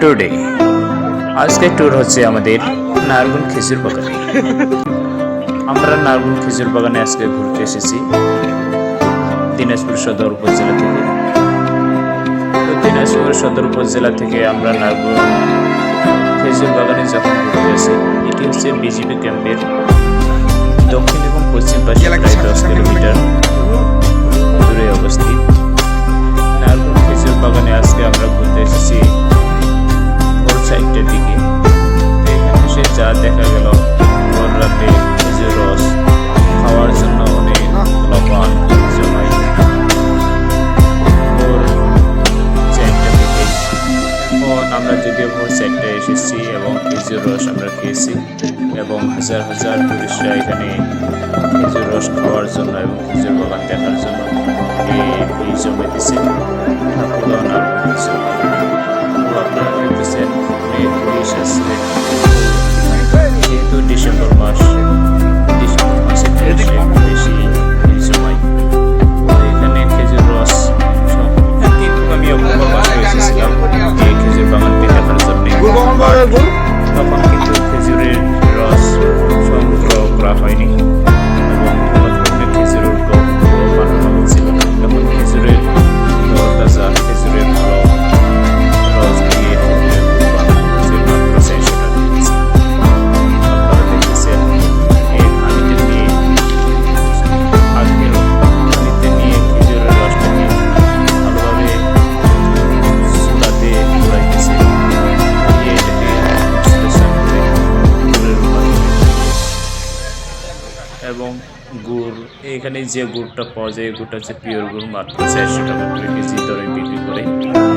Today আজকে tour হচ্ছে আমাদের নারগুন খেজুর বাগানে। আমরা নারগুন খেজুর বাগানে আজকে ঘুরতে এসেছি। দিনাজপুর সদর উপজেলা থেকে। তো দিনাজপুর সদর উপজেলা থেকে আমরা নারগুন খেজুর বাগানে যখন ঘুরতে আসি এটি হচ্ছে বিজেপি ক্যাম্পের দক্ষিণ এবং পশ্চিম পাশে প্রায় দশ এসেছি এবং খেজুর রস আমরা খেয়েছি এবং হাজার হাজার টুরিস্টরা এখানে খেজুর রস খাওয়ার জন্য এবং খেজুর এবং গুড়, এখানে যে গুড়টা পাওয়া যায়, এই গুড়টা হচ্ছে পিওর গুড় মাত্র চারশো টাকা করে কেজি দরে বিক্রি করে।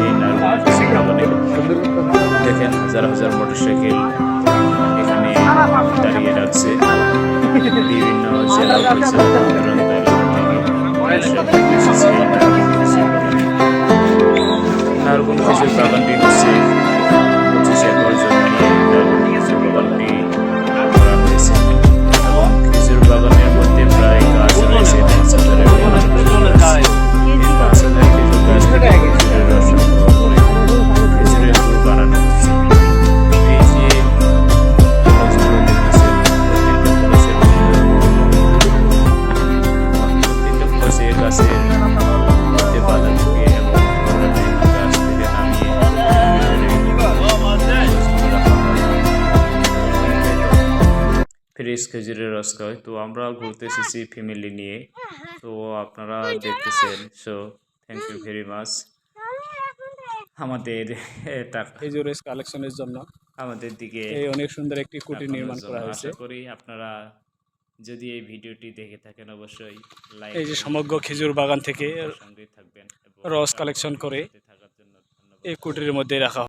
এই নারকেল দেখেন হাজার হাজার মোটরসাইকেল এখানে দাঁড়িয়ে রাখছে বিভিন্ন জেলা নারকেল খেজুর বাগানটি হচ্ছে পঁচিশ একর জমি। ফ্রেশ খেজুরের রস খাওয়ায় তো আমরা ঘুরতে এসেছি ফ্যামিলি নিয়ে। তো আপনারা দেখতেছেন। So thank you very much আমাদের টাকা খেজুরের কালেকশনের জন্য। আমাদের দিকে এই অনেক সুন্দর একটি কুটির নির্মাণ করা হয়েছে। করি আপনারা যদি এই ভিডিওটি দেখে থাকেন অবশ্যই লাইক এই যে সমগ্র খেজুর বাগান থেকে থাকবেন রস কালেকশন করে থাকার জন্য এই কুটিরের মধ্যে রাখা